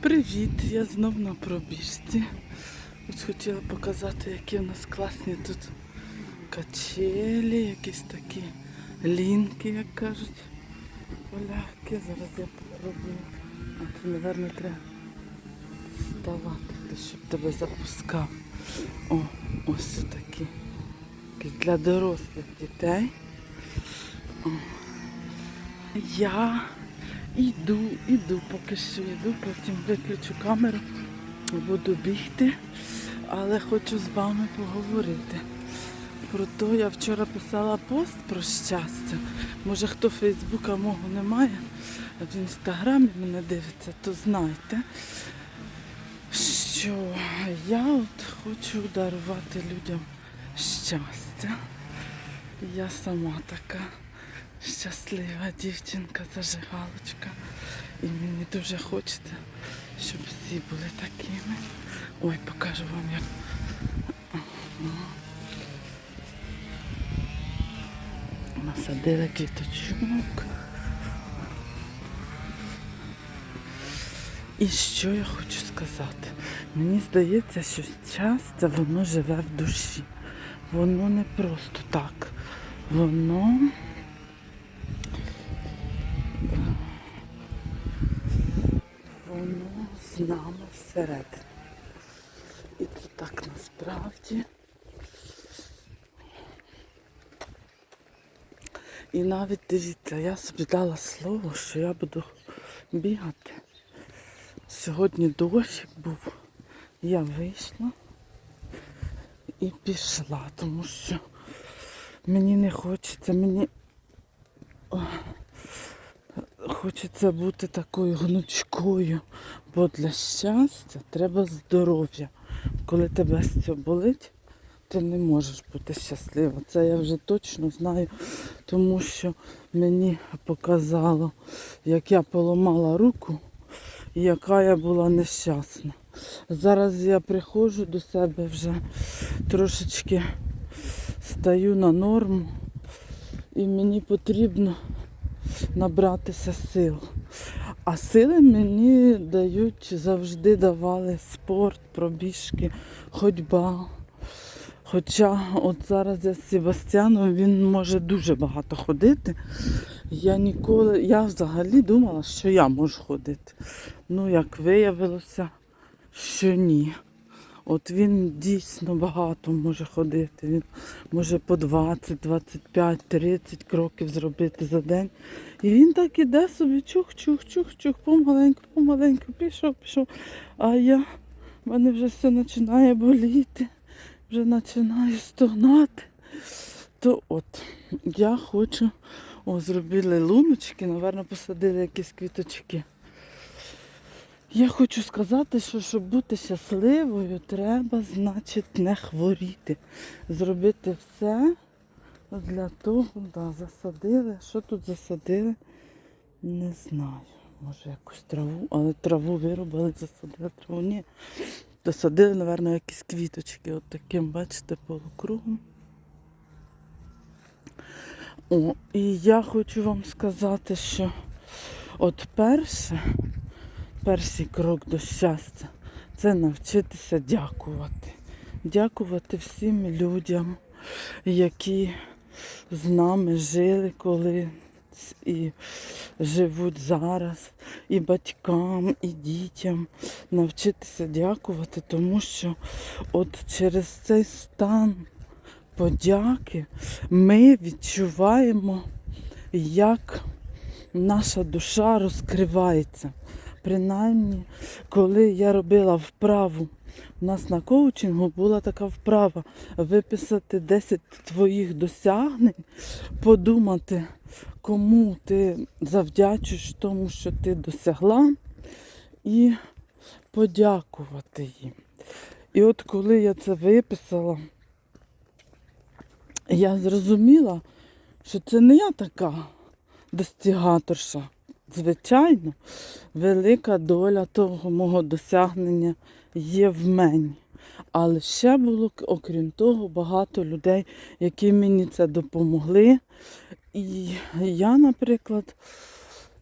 Привіт! Я знов на пробіжці. Ось хотіла показати, які у нас класні тут качелі, якісь такі лінки, як кажуть. Поляки. Зараз я попробую. А це, мабуть, треба вставати, щоб тебе запускав. О, ось такі. Для дорослих дітей. О. Я Іду, іду, поки що йду, потім виключу камеру, буду бігти, але хочу з вами поговорити. Про то я вчора писала пост про щастя. Може хто Фейсбука мого немає, а в інстаграмі мене дивиться, то знайте, що я от хочу дарувати людям щастя. Я сама така щаслива дівчинка, зажигалочка. І мені дуже хочеться, щоб всі були такими. Ой, покажу вам як. Насадили квіточок. І що я хочу сказати? Мені здається, що щастя воно живе в душі. Воно не просто так. Воно нами. І це так насправді. І навіть дивіться, я собі дала слово, що я буду бігати. Сьогодні дощик був. Я вийшла і пішла, тому що мені не хочеться, мені хочеться бути такою гнучкою, бо для щастя треба здоров'я. Коли тебе все болить, ти не можеш бути щаслива. Це я вже точно знаю, тому що мені показало, як я поламала руку і яка я була нещасна. Зараз я приходжу до себе вже трошечки стаю на норму і мені потрібно набратися сил. А сили мені дають, завжди давали спорт, пробіжки, ходьба. Хоча от зараз я з Себастьяном, він може дуже багато ходити. Я ніколи, я взагалі думала, що я можу ходити. Ну, як виявилося, що ні. От він дійсно багато може ходити. Він може по 20, 25, 30 кроків зробити за день. І він так іде собі чух-чух-чух-чух, помаленьку, помаленьку, пішов, пішов. А я, в мене вже все починає боліти, вже починаю стогнати. То от, я хочу, о, зробили луночки, напевно, посадили якісь квіточки. Я хочу сказати, що щоб бути щасливою, треба, значить, не хворіти. Зробити все для того, да, засадили. Що тут засадили? Не знаю. Може якусь траву, але траву виробили, засадили траву. Ні. Досадили, мабуть, якісь квіточки. От таким, бачите, полукругом. О, і я хочу вам сказати, що от перше, перший крок до щастя це навчитися дякувати. Дякувати всім людям, які з нами жили коли і живуть зараз, і батькам, і дітям. Навчитися дякувати, тому що от через цей стан подяки ми відчуваємо, як наша душа розкривається. Принаймні, коли я робила вправу, у нас на коучингу була така вправа виписати 10 твоїх досягнень, подумати, кому ти завдячуєш тому, що ти досягла, і подякувати їм. І от коли я це виписала, я зрозуміла, що це не я така достигаторша. Звичайно, велика доля того мого досягнення є в мені. Але ще було, окрім того, багато людей, які мені це допомогли. І я, наприклад,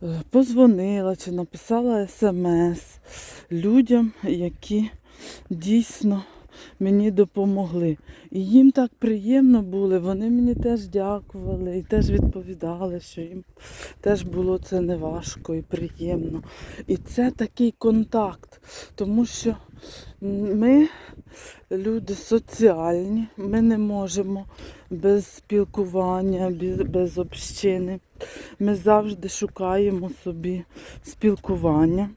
е, позвонила чи написала смс людям, які дійсно мені допомогли. І їм так приємно було, вони мені теж дякували і теж відповідали, що їм теж було це неважко і приємно. І це такий контакт, тому що ми люди соціальні, ми не можемо без спілкування, без, без общини. Ми завжди шукаємо собі спілкування.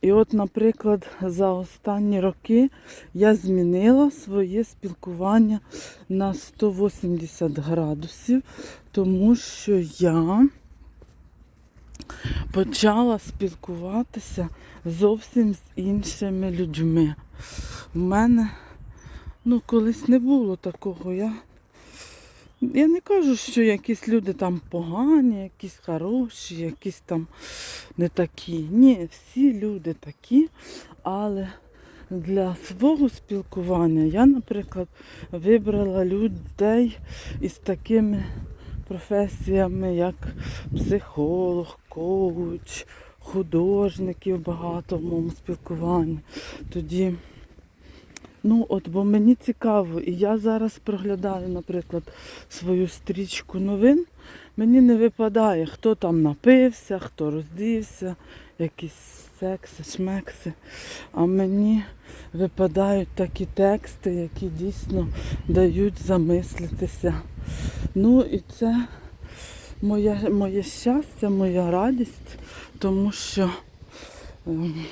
І от, наприклад, за останні роки я змінила своє спілкування на 180 градусів, тому що я почала спілкуватися зовсім з іншими людьми. У мене ну, колись не було такого. Я, я не кажу, що якісь люди там погані, якісь хороші, якісь там не такі. Ні, всі люди такі, але для свого спілкування я, наприклад, вибрала людей із такими професіями, як психолог, коуч, художників багато в моєму спілкуванні. Тоді, ну от, бо мені цікаво, і я зараз проглядаю, наприклад, свою стрічку новин. Мені не випадає, хто там напився, хто роздівся, якісь секси, шмекси. А мені випадають такі тексти, які дійсно дають замислитися. Ну і це моє, моє щастя, моя радість, тому що, ем,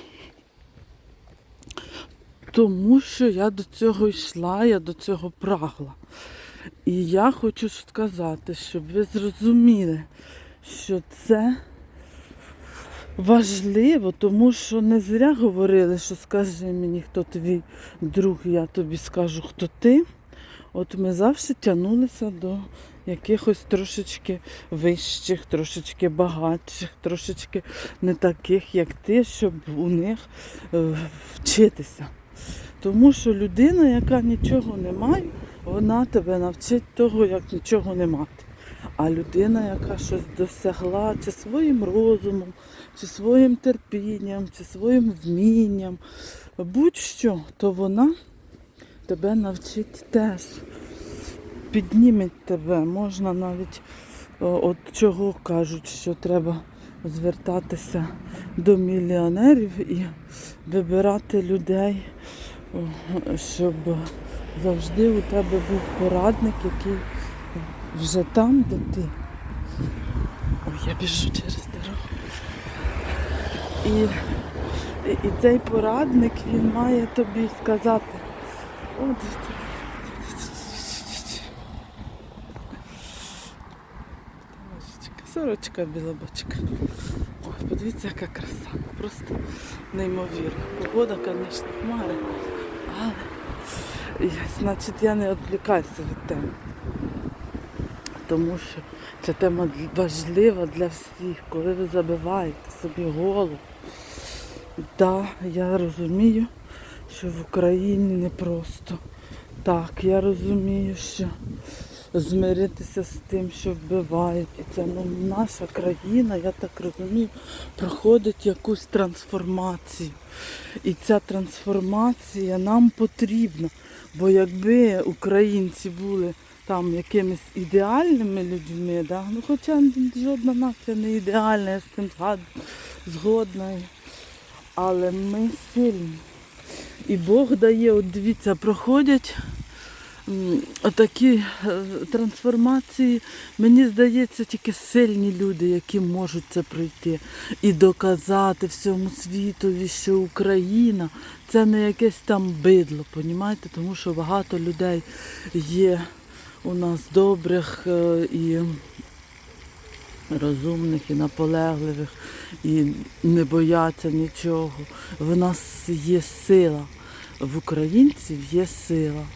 тому що я до цього йшла, я до цього прагла. І я хочу сказати, щоб ви зрозуміли, що це важливо, тому що не зря говорили, що скажи мені, хто твій друг, я тобі скажу, хто ти. От ми завжди тягнулися до якихось трошечки вищих, трошечки багатших, трошечки не таких, як ти, щоб у них е, вчитися. Тому що людина, яка нічого не має, вона тебе навчить того, як нічого не мати. А людина, яка щось досягла, чи своїм розумом, чи своїм терпінням, чи своїм вмінням, будь-що, то вона тебе навчить теж. Підніметь тебе, можна навіть от чого кажуть, що треба звертатися до мільйонерів і вибирати людей, щоб завжди у тебе був порадник, який вже там, де ти. Ой, я біжу через дорогу. І, і, цей порадник він має тобі сказати. От, Сорочка, білобочка. Ой, подивіться, яка краса. Просто неймовірно. Погода, звісно, хмари, але і, значить я не відвлікаюся від теми. Тому що ця тема важлива для всіх, коли ви забиваєте собі голову. Так, я розумію, що в Україні непросто. Так, я розумію, що змиритися з тим, що вбивають. І це ну, наша країна, я так розумію, проходить якусь трансформацію. І ця трансформація нам потрібна. Бо якби українці були там якимись ідеальними людьми, да? ну хоча жодна нація не ідеальна, я з цим згодна. Але ми сильні. І Бог дає, от дивіться, проходять м, отакі е, трансформації. Мені здається, тільки сильні люди, які можуть це пройти і доказати всьому світові, що Україна це не якесь там бидло, понімаєте? Тому що багато людей є у нас добрих е, і розумних, і наполегливих, і не бояться нічого. В нас є сила. В українців є сила.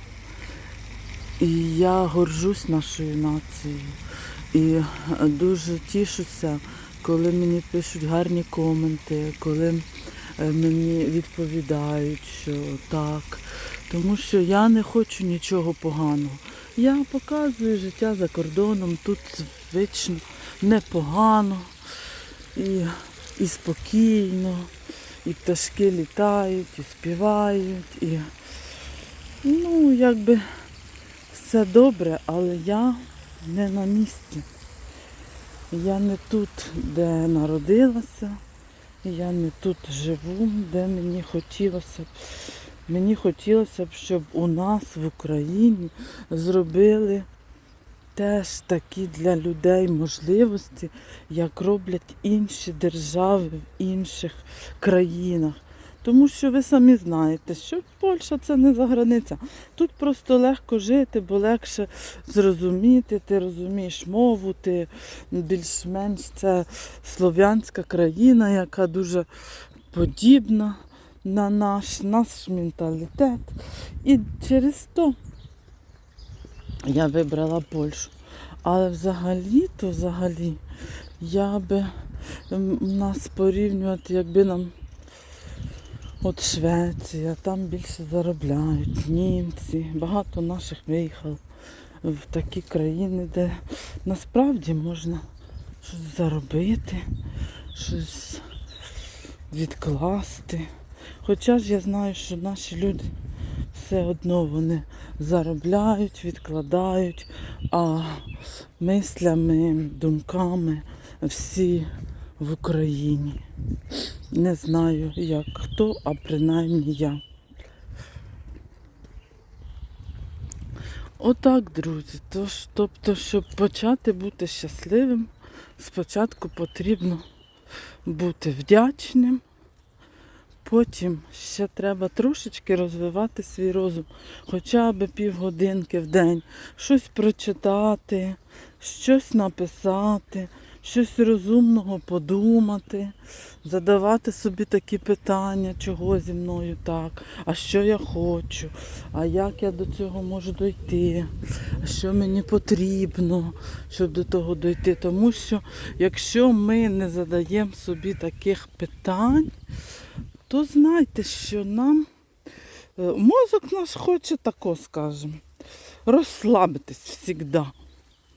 І я горжусь нашою нацією. І дуже тішуся, коли мені пишуть гарні коменти, коли е, мені відповідають, що так. Тому що я не хочу нічого поганого. Я показую життя за кордоном, тут звично, непогано. і, і спокійно, і пташки літають, і співають, і ну, якби все добре, але я не на місці. Я не тут, де народилася, я не тут живу, де мені хотілося б. Мені хотілося б, щоб у нас в Україні зробили теж такі для людей можливості, як роблять інші держави в інших країнах. Тому що ви самі знаєте, що Польща це не за границя. Тут просто легко жити, бо легше зрозуміти, ти розумієш мову, ти більш-менш це слов'янська країна, яка дуже подібна на наш, наш менталітет. І через то я вибрала Польщу. Але взагалі, то взагалі, я би нас порівнювати, якби нам от Швеція, там більше заробляють, німці. Багато наших виїхало в такі країни, де насправді можна щось заробити, щось відкласти. Хоча ж я знаю, що наші люди все одно вони заробляють, відкладають, а мислями, думками всі в Україні. Не знаю, як хто, а принаймні я. Отак, друзі. Тож, тобто, щоб почати бути щасливим, спочатку потрібно бути вдячним. Потім ще треба трошечки розвивати свій розум, хоча б півгодинки в день, щось прочитати, щось написати, щось розумного подумати, задавати собі такі питання, чого зі мною так, а що я хочу, а як я до цього можу дойти, а що мені потрібно, щоб до того дойти. Тому що якщо ми не задаємо собі таких питань, то знайте, що нам е, мозок наш хоче тако, скажемо, розслабитись завжди.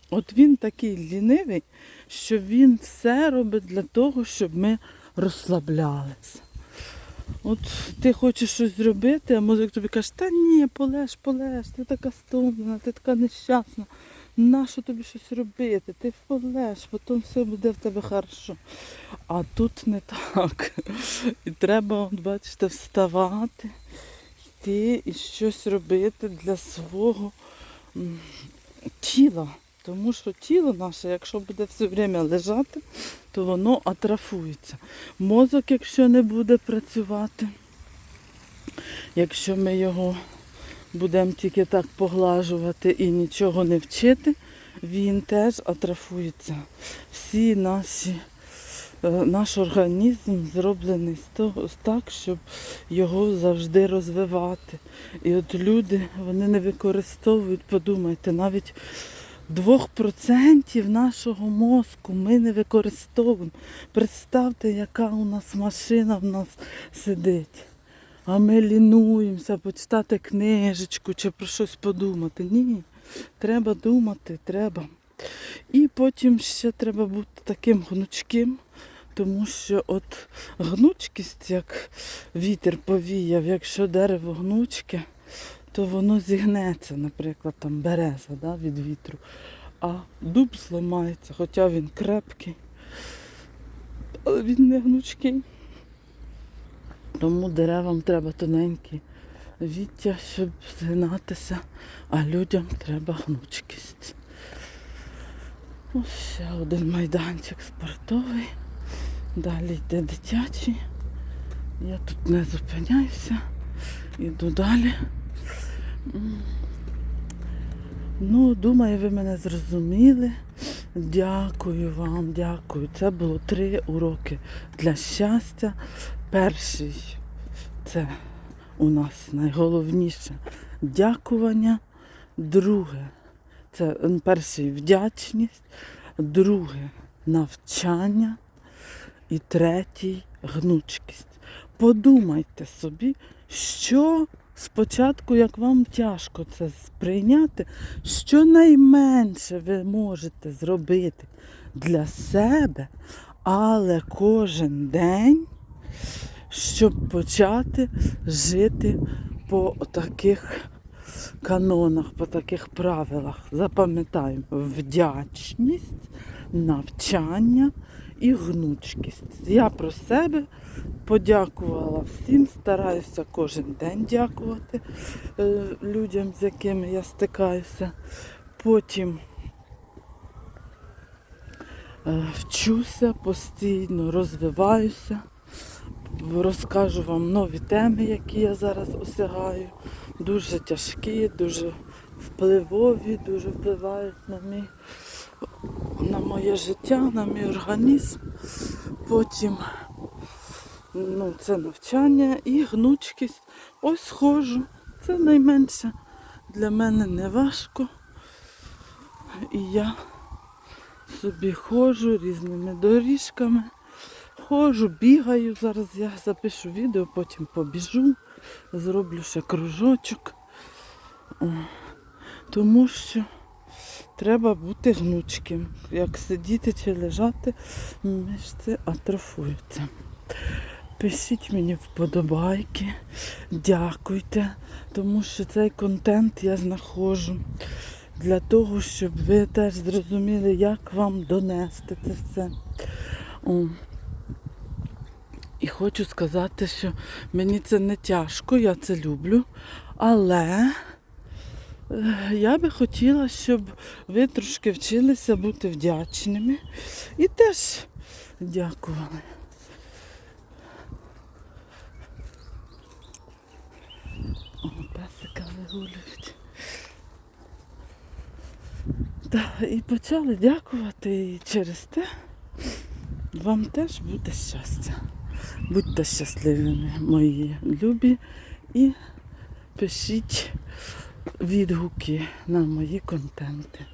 От він такий лінивий, що він все робить для того, щоб ми розслаблялися. От ти хочеш щось зробити, а мозок тобі каже, та ні, полеж, полеж, ти така стомлена, ти така нещасна. Нащо тобі щось робити? Ти полеж, потім все буде в тебе хорошо. А тут не так. І треба, от, бачите, вставати, йти і щось робити для свого тіла. Тому що тіло наше, якщо буде все время лежати, то воно атрофується. Мозок, якщо не буде працювати, якщо ми його будемо тільки так поглажувати і нічого не вчити, він теж атрофується. Всі наші, е, наш організм зроблений з того, так, щоб його завжди розвивати. І от люди вони не використовують, подумайте, навіть 2% нашого мозку ми не використовуємо. Представте, яка у нас машина в нас сидить. А ми лінуємося почитати книжечку чи про щось подумати. Ні, треба думати, треба. І потім ще треба бути таким гнучким, тому що от гнучкість, як вітер повіяв, якщо дерево гнучке, то воно зігнеться, наприклад, там береза да, від вітру. А дуб зламається, хоча він крепкий, але він не гнучкий. Тому деревам треба тоненькі віття, щоб згинатися, а людям треба гнучкість. Ось ще один майданчик спортовий. Далі йде дитячий. Я тут не зупиняюся. Іду далі. Ну, думаю, ви мене зрозуміли. Дякую вам, дякую. Це було три уроки для щастя. Перший це у нас найголовніше дякування. Друге це перший вдячність, друге навчання і третій гнучкість. Подумайте собі, що спочатку, як вам тяжко це сприйняти, що найменше ви можете зробити для себе, але кожен день, щоб почати жити по таких канонах, по таких правилах. Запам'ятаємо вдячність, навчання і гнучкість. Я про себе подякувала всім, стараюся кожен день дякувати е, людям, з якими я стикаюся. Потім е, вчуся постійно, розвиваюся. Розкажу вам нові теми, які я зараз осягаю. Дуже тяжкі, дуже впливові, дуже впливають на мій, на моє життя, на мій організм. Потім ну, це навчання і гнучкість. Ось ходжу. Це найменше для мене не важко. І я собі ходжу різними доріжками. Ходжу, бігаю. Зараз я запишу відео, потім побіжу, зроблю ще кружочок. Тому що треба бути гнучким. Як сидіти чи лежати, мишці атрофуються. Пишіть мені вподобайки, дякуйте, тому що цей контент я знаходжу для того, щоб ви теж зрозуміли, як вам донести це все. О. І хочу сказати, що мені це не тяжко, я це люблю, але я би хотіла, щоб ви трошки вчилися бути вдячними і теж дякували. О, песика вигулюють. Так, і почали дякувати і через те вам теж буде щастя. Будьте щасливими, мої любі, і пишіть відгуки на мої контенти.